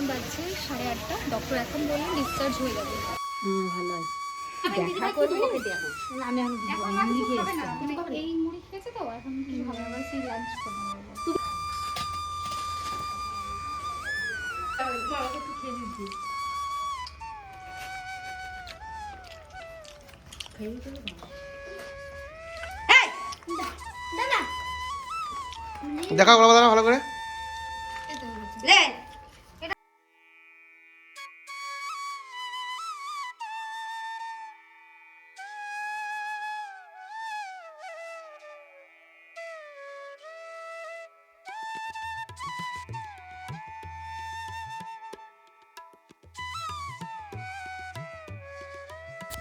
এখন বাজছে সাড়ে আটটা। ডক্টর এখন বললেন ডিসচার্জ হয়ে যাবে। ভালো আছে। দেখা করব? না, আমি আমি লিখে এসেছি মানে এই মুড়ি খেয়েছে তো? এখন কিছু হবে না। সেই লাঞ্চ করতে দেখা করব দাদা ভালো করে।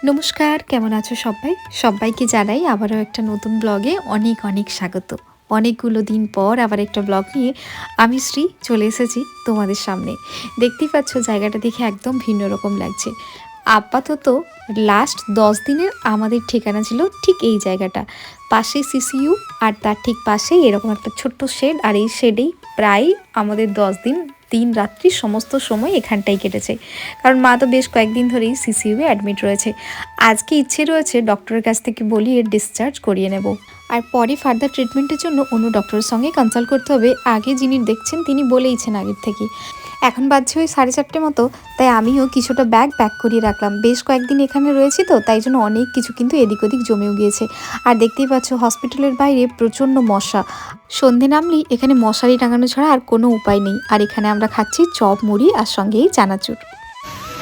নমস্কার, কেমন আছো সবাই? সবাইকে জানাই আবারও একটা নতুন ব্লগে অনেক অনেক স্বাগত। অনেকগুলো দিন পর আবার একটা ব্লগ নিয়ে আমি শ্রী চলে এসেছি তোমাদের সামনে। দেখতেই পাচ্ছ জায়গাটা দেখে একদম ভিন্ন রকম লাগছে। আপাতত লাস্ট দশ দিনের আমাদের ঠিকানা ছিল ঠিক এই জায়গাটা। পাশে সিসিইউ আর তার ঠিক পাশেই এরকম একটা ছোট্ট শেড আর এই শেডেই প্রায় আমাদের দশ দিন দিন রাত্রি সমস্ত সময় এখানটাই কেটেছে। কারণ মা তো বেশ কয়েকদিন ধরেই সিসিইউয়ে অ্যাডমিট রয়েছে। আজকে ইচ্ছে রয়েছে ডক্টরের কাছ থেকে বলিয়ে ডিসচার্জ করিয়ে নেব। আর পরে ফার্দার ট্রিটমেন্টের জন্য অন্য ডক্টরের সঙ্গে কনসাল্ট করতে হবে। আগে যিনি দেখছেন তিনি বলেইছেন আগের থেকে। এখন বাজছে ওই সাড়ে চারটে মতো, তাই আমিও কিছুটা ব্যাগ প্যাক করিয়ে রাখলাম। বেশ কয়েকদিন এখানে রয়েছি তো, তাই জন্য অনেক কিছু কিন্তু এদিক ওদিক জমেও গিয়েছে। আর দেখতেই পাচ্ছ, হসপিটালের বাইরে প্রচণ্ড মশা। সন্ধে নামলেই এখানে মশারি টাঙানো ছাড়া আর কোনো উপায় নেই। আর এখানে আমরা খাচ্ছি চপ, মুড়ি আর সঙ্গেই চানাচুর।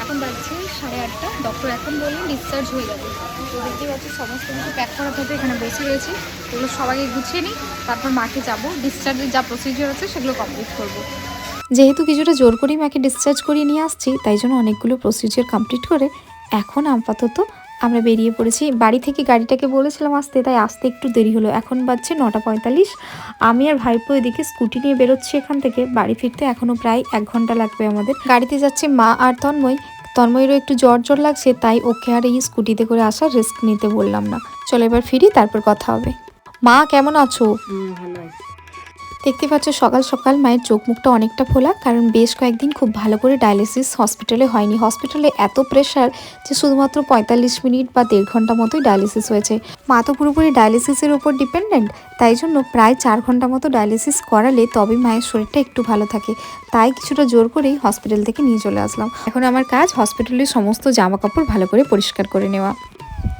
এখন বাজছে সাড়ে আটটা ডক্টর এখন বললেন ডিসচার্জ হয়ে যাবে। তো দেখতে পাচ্ছি, সমস্ত কিছু প্যাক থাকে এখানে বসে রয়েছি। এগুলো সবাইকে গুছিয়ে নিই, তারপর মাকে যাব। ডিসচার্জের যা প্রসিজিওর আছে, সেগুলো কমপ্লিট করব। যেহেতু কিছুটা জোর করেই মাকে ডিসচার্জ করিয়ে নিয়ে আসছি, তাই জন্য অনেকগুলো প্রসিজার কমপ্লিট করে এখন আপাতত আমরা বেরিয়ে পড়েছি। বাড়ি থেকে গাড়িটাকে বলেছিলাম আসতে, তাই আসতে একটু দেরি হলো। এখন বাজছে নটা পঁয়তাল্লিশ। আমি আর ভাইপো এদিকে স্কুটি নিয়ে বেরোচ্ছি এখান থেকে। বাড়ি ফিরতে এখনও প্রায় এক ঘণ্টা লাগবে আমাদের। গাড়িতে যাচ্ছে মা আর তন্ময়। তন্ময়েরও একটু জ্বর জ্বর লাগছে, তাই ওকে আর এই স্কুটিতে করে আসার রিস্ক নিতে বললাম না। চলো এবার ফিরি, তারপর কথা হবে। মা, কেমন আছো? ভালো আছে। দেখতে পাচ্ছ সকাল সকাল মায়ের চোখ মুখটা অনেকটা ফোলা, কারণ বেশ কয়েকদিন খুব ভালো করে ডায়ালিসিস হসপিটালে হয়নি। হসপিটালে এত প্রেশার যে শুধুমাত্র পঁয়তাল্লিশ মিনিট বা দেড় ঘণ্টা মতোই ডায়ালিসিস হয়েছে। মা তো পুরোপুরি ডায়ালিসিসের উপর ডিপেন্ডেন্ট তাই জন্য প্রায় চার ঘণ্টা মতো ডায়ালিসিস করালে তবে মায়ের শরীরটা একটু ভালো থাকে। তাই কিছুটা জোর করেই হসপিটাল থেকে নিয়ে চলে আসলাম। এখন আমার কাজ হসপিটালের সমস্ত জামা কাপড় ভালো করে পরিষ্কার করে নেওয়া।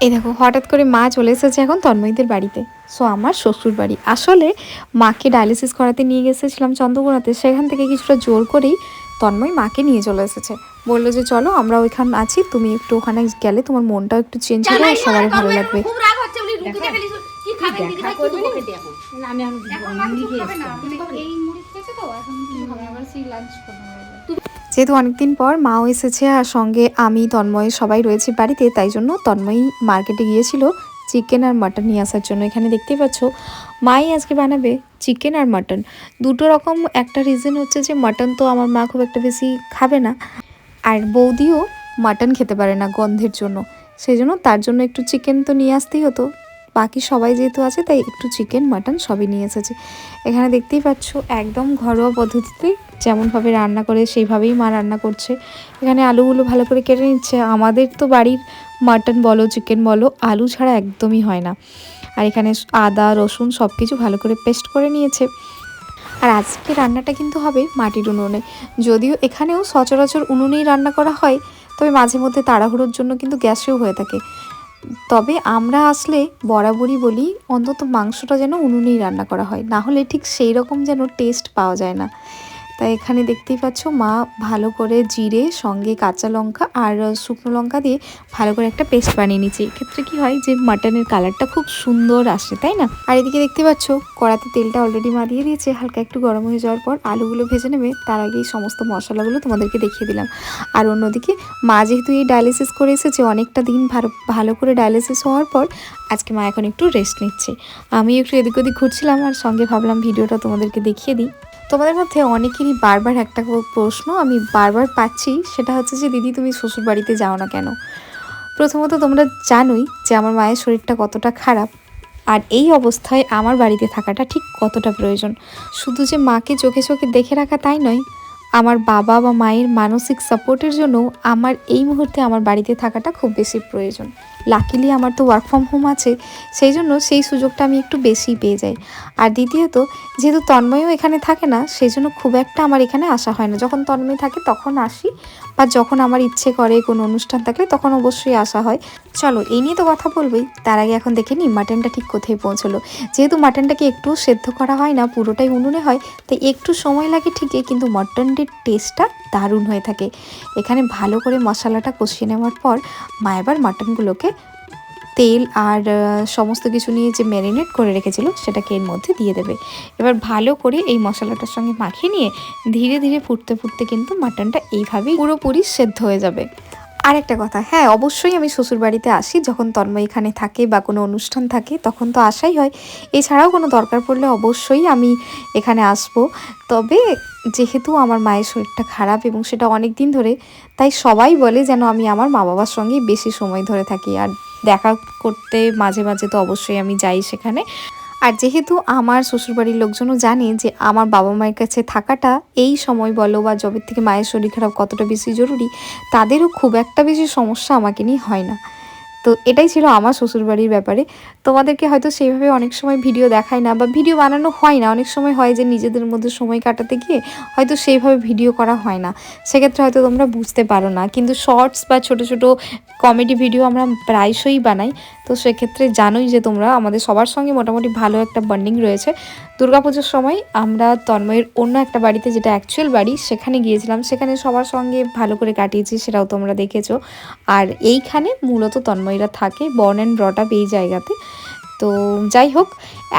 এই দেখো হঠাৎ করে মা চলে এসেছে এখন তন্ময়ীদের বাড়িতে। সো আমার শ্বশুর বাড়ি আসলে মাকে ডায়ালিসিস করাতে নিয়ে গেছিলাম চন্দ্রকোনাতে সেখান থেকে কিছুটা জোর করেই তন্ময় মাকে নিয়ে চলে এসেছে। বলল যে চলো আমরা ওইখানে আছি তুমি একটু ওখানে গেলে তোমার মনটাও একটু চেঞ্জ হবে আর সবার ভালো লাগবে। আমি যেহেতু অনেকদিন পর মাও এসেছে আর সঙ্গে আমি তন্ময় সবাই রয়েছি বাড়িতে, তাই জন্য তন্ময়ী মার্কেটে গিয়েছিল চিকেন আর মাটন নিয়ে আসার জন্য। এখানে দেখতেই পাচ্ছ, মাই আজকে বানাবে চিকেন আর মাটন। দুটো রকম, একটা রিজন হচ্ছে যে মাটন তো আমার মা খুব একটা বেশি খাবে না। আর বৌদিও মাটন খেতে পারে না গন্ধের জন্য। সেই জন্য তার জন্য একটু চিকেন তো নিয়ে আসতেই হতো। বাকি সবাই যেহেতু আছে, তাই একটু চিকেন মাটন সবই নিয়ে এসেছে। এখানে দেখতেই পাচ্ছ, একদম ঘরোয়া পদ্ধতিতে যেমনভাবে রান্না করে, সেইভাবেই মা রান্না করছে। এখানে আলুগুলো ভালো করে কেটে নিচ্ছে। আমাদের তো বাড়ির মাটন বলো চিকেন বলো, আলু ছাড়া একদমই হয় না। আর এখানে আদা, রসুন সব কিছু ভালো করে পেস্ট করে নিয়েছে। আর আজকে রান্নাটা কিন্তু হবে মাটির উনুনে। যদিও এখানেও সচরাচর উনুনেই রান্না করা হয়, তবে মাঝে মধ্যে তাড়াহুড়োর জন্য কিন্তু গ্যাসেও হয়ে থাকে। তবে আমরা আসলে বরাবরই বলি, অন্তত মাংসটা যেন উনুনেই রান্না করা হয়। না হলে ঠিক সেই রকম যেন টেস্ট পাওয়া যায় না। তাই এখানে দেখতেই পাচ্ছ মা ভালো করে জিরে, সঙ্গে কাঁচা লঙ্কা আর শুকনো লঙ্কা দিয়ে ভালো করে একটা পেস্ট বানিয়ে নিচ্ছে এক্ষেত্রে কি হয় যে মাটনের কালারটা খুব সুন্দর আসে, তাই না? আর এদিকে দেখতে পাচ্ছ কড়াতে তেলটা অলরেডি মা দিয়ে দিয়েছে। হালকা একটু গরম হয়ে যাওয়ার পর আলুগুলো ভেজে নেবে। তার আগেই সমস্ত মশলাগুলো তোমাদেরকে দেখিয়ে দিলাম। আর অন্যদিকে মা যেহেতু এই ডায়ালিসিস করে এসেছে, অনেকটা দিন ভালো ভালো করে ডায়ালিসিস হওয়ার পর আজকে মা এখন একটু রেস্ট নিচ্ছে। আমি একটু এদিক ওদিক ঘুরছিলাম আর সঙ্গে ভাবলাম ভিডিওটা তোমাদেরকে দেখিয়ে দিই। তোমাদের মধ্যে অনেকেরই বারবার একটা প্রশ্ন আমি বারবার পাচ্ছি, সেটা হচ্ছে যে, দিদি, তুমি শ্বশুর বাড়িতে যাও না কেন? প্রথমত, তোমরা জানোই যে, আমার মায়ের শরীরটা কতটা খারাপ আর এই অবস্থায় আমার বাড়িতে থাকাটা ঠিক কতটা প্রয়োজন। শুধু যে মাকে চোখে চোখে দেখে রাখা তাই নয়, আমার বাবা বা মায়ের মানসিক সাপোর্টের জন্য আমার এই মুহূর্তে আমার বাড়িতে থাকাটা খুব বেশি প্রয়োজন। লাকিলি আমার তো ওয়ার্ক ফ্রম হোম আছে, সেই জন্য সেই সুযোগটা আমি একটু বেশি পেয়ে যাই। আর দ্বিতীয়ত, যেহেতু তন্ময়ও এখানে থাকে না, সেই জন্য খুব একটা আমার এখানে আসা হয় না। যখন তন্ময় থাকে তখন আসি, বা যখন আমার ইচ্ছে করে কোনো অনুষ্ঠান থাকলে তখন অবশ্যই আসা হয়। চলো, এই নিয়ে তো কথা বলবোই। তার আগে এখন দেখে নিই মাটনটা ঠিক কোথায় পৌঁছলো। যেহেতু মাটনটাকে একটু সেদ্ধ করা হয় না, পুরোটাই উনুনে হয়, তাই একটু সময় লাগে ঠিকই, কিন্তু মটনটির টেস্টটা দারুণ হয়ে থাকে। এখানে ভালো করে মশলাটা কষিয়ে নেওয়ার পর মা এবার মাটনগুলোকে তেল আর সমস্ত কিছু নিয়ে যে ম্যারিনেট করে রেখেছিল সেটাকে এর মধ্যে দিয়ে দেবে। এবার ভালো করে এই মশলাটার সঙ্গে মাখিয়ে নিয়ে ধীরে ধীরে ফুটতে ফুটতে কিন্তু মাটনটা এইভাবেই পুরোপুরি সেদ্ধ হয়ে যাবে। আর একটা কথা হ্যাঁ অবশ্যই আমি শ্বশুর বাড়িতে আসি, যখন তন্ময় এখানে থাকে বা কোনো অনুষ্ঠান থাকে, তখন তো আসাই হয়। এছাড়াও কোনো দরকার পড়লে অবশ্যই আমি এখানে আসব। তবে যেহেতু আমার মায়ের শরীরটা খারাপ এবং সেটা অনেক দিন ধরে, তাই সবাই বলে যেন আমি আমার মা বাবার সঙ্গেই বেশি সময় ধরে থাকি। আর দেখা করতে মাঝে মাঝে তো অবশ্যই আমি যাই সেখানে। আর যেহেতু আমার শ্বশুরবাড়ির লোকজনও জানে যে আমার বাবা মায়ের কাছে থাকাটা এই সময় বলো বা জবের থেকে মায়ের শরীর খারাপ কতটা বেশি জরুরি, তাদেরও খুব একটা বেশি সমস্যা আমাকে নিয়ে হয় না। তো এটাই ছিল আমার শ্বশুরবাড়ির ব্যাপারে। তোমাদেরকে হয়তো সেইভাবে অনেক সময় ভিডিও দেখায় না বা ভিডিও বানানো হয় না। অনেক সময় হয় যে নিজেদের মধ্যে সময় কাটাতে গিয়ে হয়তো সেইভাবে ভিডিও করা হয় না। সেক্ষেত্রে হয়তো তোমরা বুঝতে পারো না। কিন্তু শর্টস বা ছোট ছোট কমেডি ভিডিও আমরা প্রায়শই বানাই। তো সেক্ষেত্রে জানোই যে তোমরা আমাদের সবার সঙ্গে মোটামুটি ভালো একটা বন্ডিং রয়েছে। দুর্গাপুজোর সময় আমরা তন্ময়ের অন্য একটা বাড়িতে যেটা অ্যাকচুয়াল বাড়ি, সেখানে গিয়েছিলাম। সেখানে সবার সঙ্গে ভালো করে কাটিয়েছি, সেটাও তোমরা দেখেছ। আর এইখানে মূলত তন্ময়রা থাকে বর্ন অ্যান্ড ব্রট আপ এই জায়গাতে। তো যাই হোক,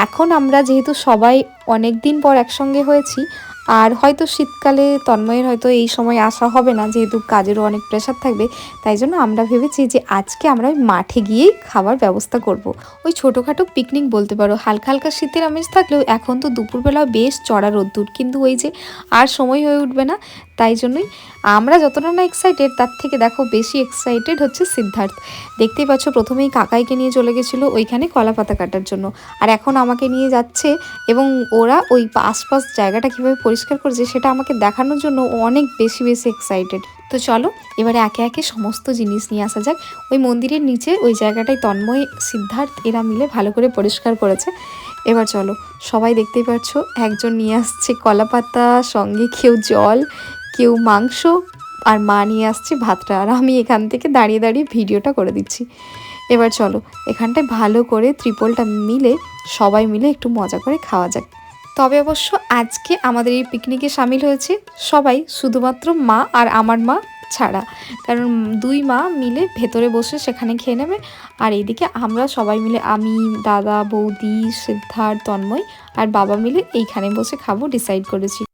এখন আমরা যেহেতু সবাই অনেক দিন পর একসঙ্গে হয়েছি আর হয়তো শীতকালে তন্ময়ের হয়তো এই সময় আসা হবে না, যেহেতু কাজেরও অনেক প্রেশার থাকবে, তাই জন্য আমরা ভেবেছি যে আজকে আমরা মাঠে গিয়েই খাবার ব্যবস্থা করব। ওই ছোটোখাটো পিকনিক বলতে পারো, হালকা হালকা শীতের আমেজ থাকলেও এখন তো দুপুরবেলা বেশ চড়া রোদ্দুর, কিন্তু ওই যে আর সময় হয়ে উঠবে না, তাই জন্যই আমরা যতটা না এক্সাইটেড তার থেকে দেখো বেশি এক্সাইটেড হচ্ছে সিদ্ধার্থ দেখতেই পাচ্ছ প্রথমেই কাকাইকে নিয়ে চলে গেছিল ওইখানে কলা পাতা কাটার জন্য, আর এখন আমাকে নিয়ে যাচ্ছে এবং ওরা ওই আশপাশ জায়গাটা কীভাবে পরিষ্কার করেছে সেটা আমাকে দেখানোর জন্য অনেক বেশি বেশি এক্সাইটেড তো চলো, এবারে একে একে সমস্ত জিনিস নিয়ে আসা যাক। ওই মন্দিরের নিচে, ওই জায়গাটায় তন্ময়, সিদ্ধার্থ এরা মিলে ভালো করে পরিষ্কার করেছে। এবার চলো, সবাই দেখতেই পাচ্ছ, একজন নিয়ে আসছে কলা পাতা সঙ্গে কেউ জল, কেউ মাংস, আর মা নিয়ে আসছে ভাতটা। আর আমি এখান থেকে দাঁড়িয়ে দাঁড়িয়ে ভিডিওটা করে দিচ্ছি। এবার চলো, এখানটায় ভালো করে ত্রিপলটা মিলে সবাই মিলে একটু মজা করে খাওয়া যাক। তবে অবশ্য আজকে আমাদের এই পিকনিকে সামিল হয়েছে সবাই, শুধুমাত্র মা আর আমার মা ছাড়া। কারণ দুই মা মিলে ভেতরে বসে সেখানে খেয়ে নেবে। আর এইদিকে আমরা সবাই মিলে, আমি, দাদা, বৌদি, সিদ্ধার্থ, তন্ময় আর বাবা মিলে এইখানে বসে খাব ডিসাইড করেছি।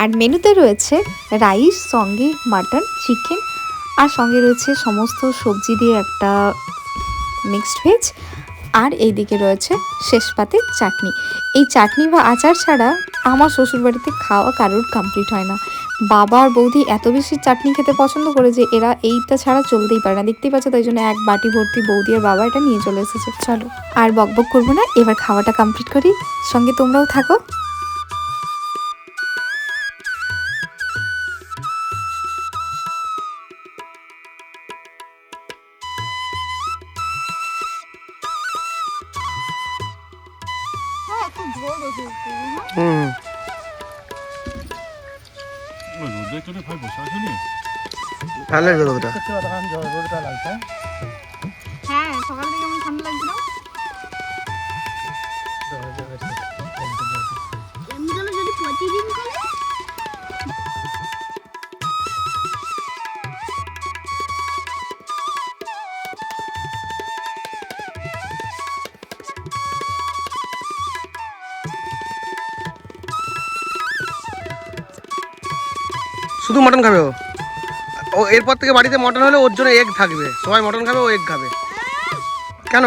আর মেনুতে রয়েছে রাইস সঙ্গে মাটন চিকেন আর সঙ্গে রয়েছে সমস্ত সবজি দিয়ে একটা মিক্সড ভেজ আর এই দিকে রয়েছে শেষ পাতে চাটনি। এই চাটনি বা আচার ছাড়া আমার শ্বশুরবাড়িতে খাওয়া কারোর কমপ্লিট হয় না। বাবা আর বৌদি এত বেশি চাটনি খেতে পছন্দ করে যে এরা এইটা ছাড়া চলতেই পারে না। দেখতেই পাচ্ছ তাই জন্য এক বাটি ভর্তি বৌদি আর বাবা এটা নিয়ে চলে এসেছে। চলো। আর বকবক করব না এবার খাওয়াটা কমপ্লিট করি। সঙ্গে তোমরাও থাকো। হুম। লাগবে রোদটা। হ্যাঁ সকাল থেকে ঠান্ডা লাগছিল? শুধু মটন খাবে ও। ও, এরপর থেকে বাড়িতে মটন হলে ওর জন্য এগ থাকবে। সবাই মটন খাবে, ও এগ খাবে। কেন?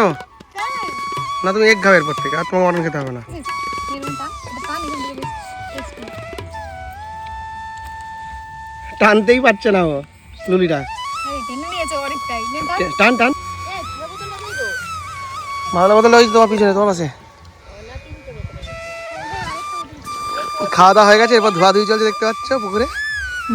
না, তুমি এগ খাবে এরপর থেকে, আর তোমার মটন খেতে হবে না। টানতেই পারছে না ও, লুলিটা। টেনে, টান। ভালো বদল ওই তোমার পিছনে, তোমার পাশে। খাওয়া দাওয়া হয়ে গেছে, এরপর ধোয়া ধুই চলছে, দেখতে পাচ্ছ পুকুরে।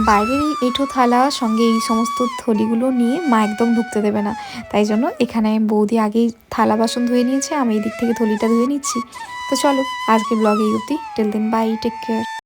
বাইরের এই এঁঠো থালা সঙ্গে এই সমস্ত থলিগুলো নিয়ে মা একদম ঢুকতে দেবে না। তাই জন্য এখানে বৌদি আগেই থালা বাসন ধুয়ে নিয়েছে, আমি এই দিক থেকে থলিটা ধুয়ে নিচ্ছি। তো চলো আজকে ব্লগে এই অবধি। টেল দিন বাই টেক কেয়ার